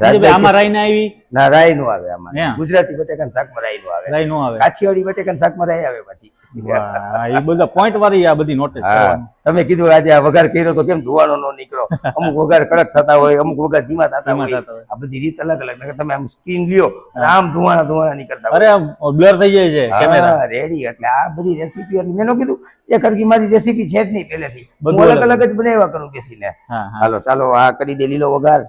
આમાં રાઈ ના આવી? ના રાયનું આવે આમાં. ગુજરાતી બટેકાનું શાકમાં નું આવે. રાઈ નો આવે? કાઠિયાવાડી બટેકાનું શાકમાં આવે પછી. એ બધા પોઈન્ટ વાળી આ બધી નોટિસ તમે કીધું આજે આ વઘાર કર્યો તો કેમ ધોવાનો નો નીકળો? અમુક વઘાર કડક થતા હોય અમુક વઘાર ધીમા થતા હોય. આ બધી રીત અલગ અલગ. તમે આમ સ્કીન લ્યો આમ ધુવાણા ધુવાણા નીકળતા અરે બ્લર થઈ જાય છે કેમેરા રેડી એટલે આ બધી રેસીપી મેં નો કીધું એક કરકી મારી રેસીપી છે જ નહીં પહેલેથી. બધું અલગ અલગ. જ બનાવ્યા કરું બેસીને. હાલો ચાલો આ કરી દે લીલો વઘાર.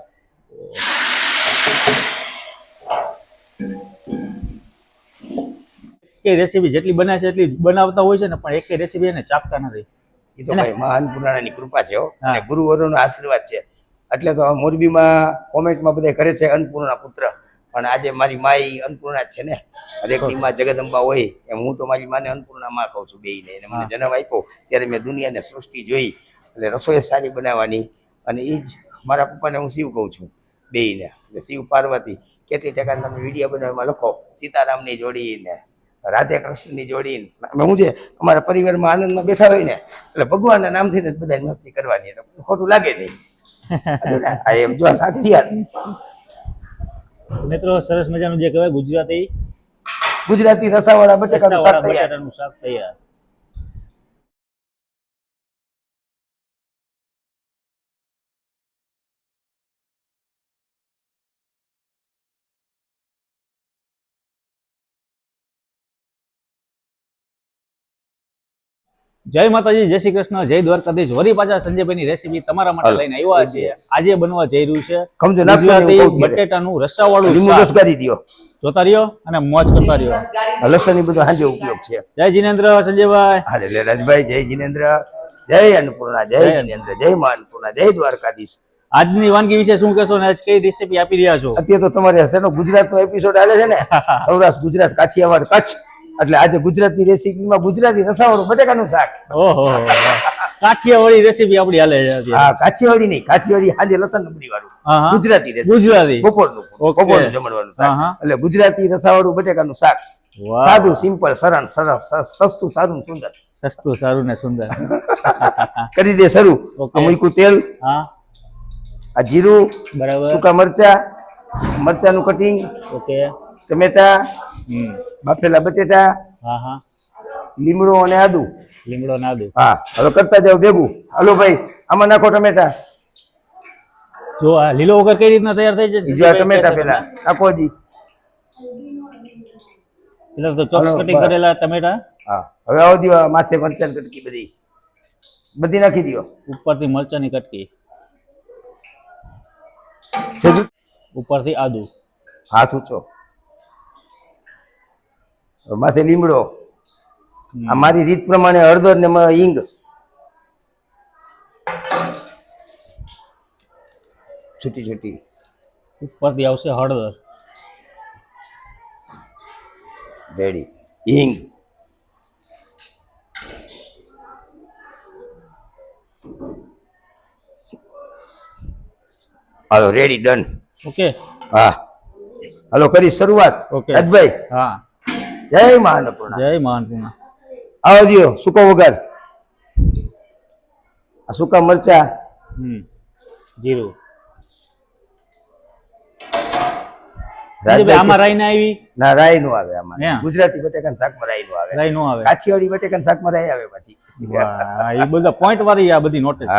એ રેસીપી જેટલી બનાવે છે એટલી બનાવતા હોય છે ને પણ એકે રેસીપી એને ચાપતા નથી. એ તો ભાઈ મહાન પુરાણાની કૃપા છે અને ગુરુવરોનો આશીર્વાદ છે. એટલે તો મોરબીમાં કોમેન્ટમાં બધા કરે છે અન્નપૂર્ણા પુત્ર. પણ આજે મારી માઈ અન્નપૂર્ણા છે ને. હરેકની માં જગદંબા હોય એમ હું તો મારી માને અન્નપૂર્ણા માં કહું છું બેયને. એને મને જન્મ આપ્યો ત્યારે મેં દુનિયાને સૃષ્ટિ જોઈ. એટલે રસોઈ સારી બનાવવાની. અને એ જ મારા પપ્પાને હું શિવ કહું છું બેયને. શિવ પાર્વતી કેટલી ટકા તમે વીડિયો બનાવવામાં લખો? સીતારામની જોડીને રાધે કૃષ્ણની જોડીને. અમે હું છે અમારા પરિવારમાં આનંદમાં બેઠા હોય ને એટલે ભગવાનના નામથી જ બધા મસ્તી કરવાની. એટલે ખોટું લાગે નહીં. આ એમ જો તૈયાર મિત્રો સરસ મજાનું જે કહેવાય ગુજરાતી ગુજરાતી રસાવાળા બટેકાનું શાક તૈયાર. જય માતાજી જય શ્રી કૃષ્ણ જય દ્વારકાધીશ. વરી પાછા સંજયભાઈની રેસીપી તમારા માટે લઈને આવ્યા છે આજે બનવા જઈ રહ્યું છે ગુજરાતી. બટેટાનું રસાવાળું કરી દો જોતા રહ્યો અને મોજ કરતા રહ્યો. આ લસણની બધું હાજે ઉપયોગ છે. જય જીનેન્દ્ર સંજયભાઈ. હા એટલે રાજભાઈ જય જીનેન્દ્ર. જય અન્નપૂર્ણા જય જીનેન્દ્ર જય મા અન્નપૂર્ણા જય દ્વારકાધીશ. આજની વાનગી વિશે શું કહેશો ને? આજ કઈ રેસીપી આપી રહ્યા છો? અત્યારે તો તમારે શેનો ગુજરાત નો એપિસોડ આવે છે ને? સૌરાષ્ટ્ર ગુજરાત કાઠિયાવાડ કચ્છ. એટલે આજે ગુજરાતની રેસીપીમાં ગુજરાતી રસાવાળું બટેકાનું શાક. ઓહો કાઠિયાવાડી રેસીપી આપણી હાલે છે હા કાઠિયાવાડી નહીં કાઠિયાવાડી આજે લસણ ડુંગળી વાળું. ગુજરાતી રેસીપી ગુજરાતી. બપોરનું બપોરનું જમણવાનું. શાક. એટલે ગુજરાતી રસાવાળું બટેકાનું શાક. સાદું સિમ્પલ સરળ સરસ સસ્તું સારું સુંદર. સસ્તું સારું ને સુંદર. કરી દે શરૂ. ઓકે. મૂક્યું તેલ. હા. આ જીરું બરાબર. સૂકા મરચા મરચાનું કટિંગ ઓકે. ટમેટા બાફેલા બટેટા હા હા. લીમડો અને આદુ. લીમડો અને આદુ. હા હવે કરતા જાવ ભેગું. હાલો ભાઈ આમાં નાખો ટમેટા. જો આ લીલો વગર કઈ રીતના તૈયાર થઈ જશે? જો ટમેટા પેલા. નાખો જી પેલા તો ચોક્સ કટિંગ કરેલા ટમેટા. હા. હવે આવો દો આ માથે મરચાં કટકી બધી. બધી નાખી દો ઉપરથી મરચાની કટકી. ઉપરથી આદુ. હાથ ઊંચો. માથે લીમડો. આ મારી રીત પ્રમાણે હળદર ને હિંગ. છૂટી છૂટી. ઉપરથી આવશે હળદર. રેડી. હિંગ. હાલો રેડી ડન. ઓકે. હા. હાલો કરી શરૂઆત. ઓકે. રાજભાઈ હા. જય મા જય મહાનપૂર્ણા આવો દિયો સૂકો વગર આ સૂકા મરચા. જીરું. આમાં રાઈ ના આવી? ના રાયનું આવે આમાં? ગુજરાતી બટેકાનું શાકમાં રાયનું આવે. રાઈ નો આવે. કાઠિયાવાડી બટેકાનું શાકમાં રાય આવે પછી. વાહ, એ બધા પોઈન્ટ વાળી આ બધી નોટિસ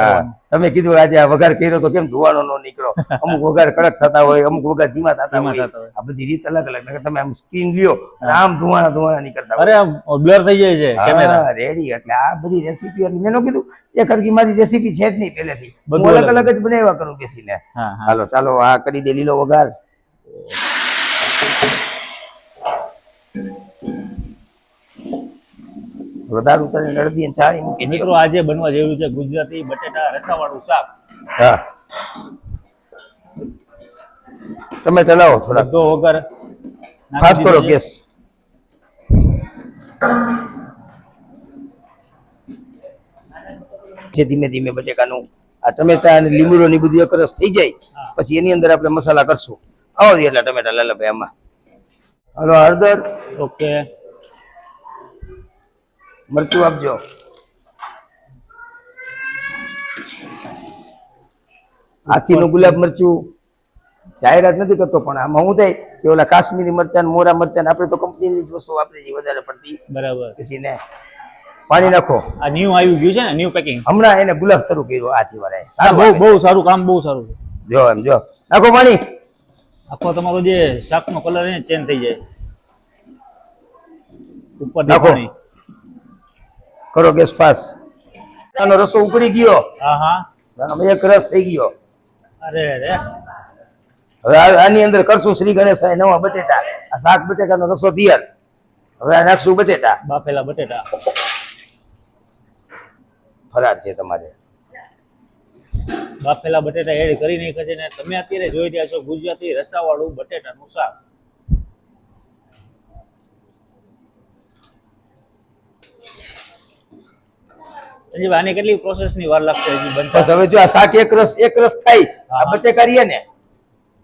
તમે કીધું આજે આ વઘાર કર્યો તો કેમ ધોવાનો નો નીકળો? અમુક વઘાર કડક થતા હોય અમુક વઘાર ધીમા થતા હોય. આ બધી રીત અલગ અલગ. નકર તમે આમ સ્ક્રીન લ્યો આમ ધુવાણા ધુવાણા નીકળતા અરે આમ બ્લર થઈ જાય છે કેમેરા રેડી એટલે આ બધી રેસીપી મેં કીધું એક કરકી મારી રેસીપી છે જ નહીં પહેલેથી. બધું અલગ અલગ. જ બનાવ્યા કરું બેસીને. હાલો ચાલો આ કરી દે લીલો વઘાર. વધારે ઉતારીને અડધી અને ચાળી મૂકી. મિત્રો આજે બનવા જેવું છે ગુજરાતી બટેટા રસાવાળું શાક. હા. તમે ચલાવો થોડા દો વગર ખાસ કરો કેસ જે ધીમે ધીમે બટેકાનું આ ટમેટા અને લીમડો ની બધું એક થઈ જાય પછી એની અંદર આપણે મસાલા કરશું. આવો એટલા ટમેટા લાલાભાઈ આમાં. હલો હળદર. ઓકે. મરચું આપજો. હાથીનું ગુલાબ મરચું. જાહેરાત નથી કરતો પણ આમાં હું થાય કે ઓલા કાશ્મીરી મરચાં મોરા મરચાં આપણે તો કંપનીની જ વસ્તુ વાપરી છીએ વધારે પડતી. બરાબર. પછી ને પાણી નાખો. આ ન્યુ આવી ગયું છે ને ન્યુ પેકિંગ હમણાં એને ગુલાબ શરૂ કર્યો આથી વાળાએ બહુ બહુ સારું કામ બહુ સારું જો એમ જો. નાખો પાણી. આખો તમારો જે શાકનો કલર છે ચેન્જ થઈ જાય. ઉપર નાખો. કરો ગેસ પાસ આનો રસો ઉકળી ગયો. હા હા એક રસ થઈ ગયો. અરે રે. હવે આની અંદર કરશું શ્રી ગણેશાય નવા બટેટા. આ શાક બટેટાનો રસો તૈયાર. હવે આ નાખશું બટેટા. બાફેલા બટેટા. ફરાર છે તમારે. બાફેલા બટેટા એડ કરી નાખ્યા છે ને તમે અત્યારે જોઈ રહ્યા છો ગુજરાતી રસાવાળું બટેટાનું શાક. સંજીવ આની કેટલી પ્રોસેસની વાર લાગશે હજી બનતા બસ હવે જો આ શાક એક રસ એક રસ થાય આ હા. બટેકા રહીએ ને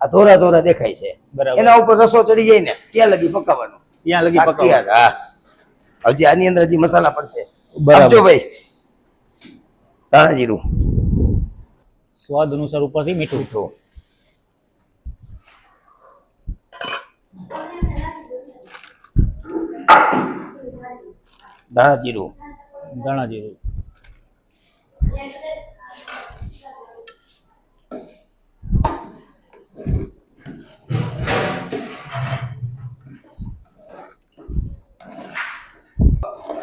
આ ધોરા ધોરા દેખાય છે. બરાબર. એના ઉપર રસો ચડી જાય ને ત્યાં લગી પકાવવાનું. ત્યાં લગી પકાવવાનું. હા. હજી આની અંદર હજી મસાલા પડશે. બરાબર. ભાઈ. ધાણા જીરું સ્વાદ અનુસાર ઉપરથી મીઠું. મીઠું. ધાણા જીરું ધાણા જીરું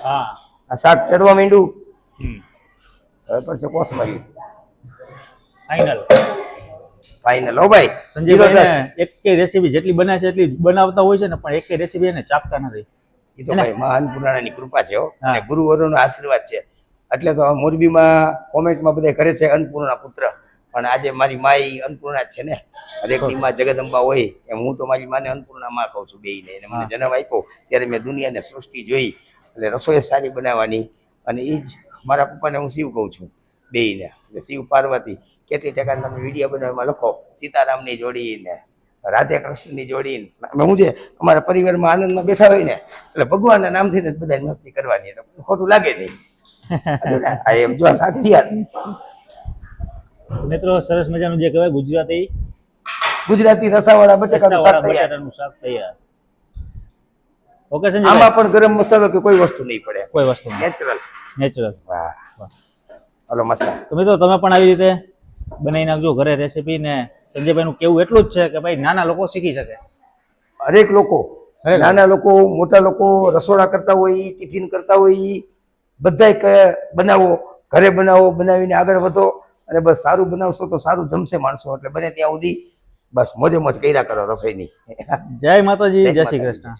હા. આ શાક ચડવા માંડ્યું? હવે પડશે કોથમરી. ફાઇનલ ફાઇનલ હો ભાઈ. સંજીવ એક કે રેસીપી જેટલી બને છે એટલી બનાવતા હોય છે ને પણ એક રેસીપી એને ચાપતા નથી. એ તો ભાઈ મહાન પુરાણાની કૃપા છે હો. હા. અને ગુરુવરોનો આશીર્વાદ છે. એટલે તો મોરબીમાં કોમેન્ટમાં બધા કરે છે અન્નપૂર્ણા પુત્ર. પણ આજે મારી માઈ અન્નપૂર્ણા જ છે ને. માં જગદંબા હોય એમ હું તો મારી માને અન્નપૂર્ણા માં કહું છું બેયને. એને મને જન્મ આપ્યો ત્યારે મેં દુનિયાને સૃષ્ટિ જોઈ એટલે રસોઈ સારી બનાવવાની અને એ જ મારા પપ્પાને હું શિવ કહું છું બેયને. એટલે શિવ પાર્વતી કેટલી ટકા તમે વીડિયો બનાવવામાં લખો? સીતારામની જોડીને રાધે કૃષ્ણની જોડીને હું જે અમારા પરિવારમાં આનંદમાં બેઠા હોય ને. એટલે ભગવાનના નામથી જ બધાની મસ્તી કરવાની. એટલે ખોટું લાગે નહીં. ને, એમ જો મિત્રો સરસ મજાનું જે કહેવાય ગુજરાતી. ગુજરાતી રસાવાળા બટેકાનું શાક બટાટાનું શાક તૈયાર. ઓકે સંજય આમાં પણ ગરમ મસાલો કે કોઈ વસ્તુ નહીં પડે. કોઈ વસ્તુ નેચરલ નેચરલ વાહ. હલો મસાલા. તો મિત્રો તમે પણ આવી રીતે બનાવી નાખજો ઘરે રેસીપી ને સંજયભાઈનું કેવું એટલું જ છે કે ભાઈ નાના લોકો શીખી શકે. હરેક લોકો. નાના લોકો મોટા લોકો રસોડા કરતા હોય ટિફિન કરતા હોય બધાય બનાવો ઘરે બનાવો બનાવીને આગળ વધો. અને બસ સારું બનાવશો તો સારું જમશે માણસો એટલે બને ત્યાં સુધી બસ મોજે મોજ કર્યા કરો રસોઈની. જય માતાજી જય શ્રી કૃષ્ણ.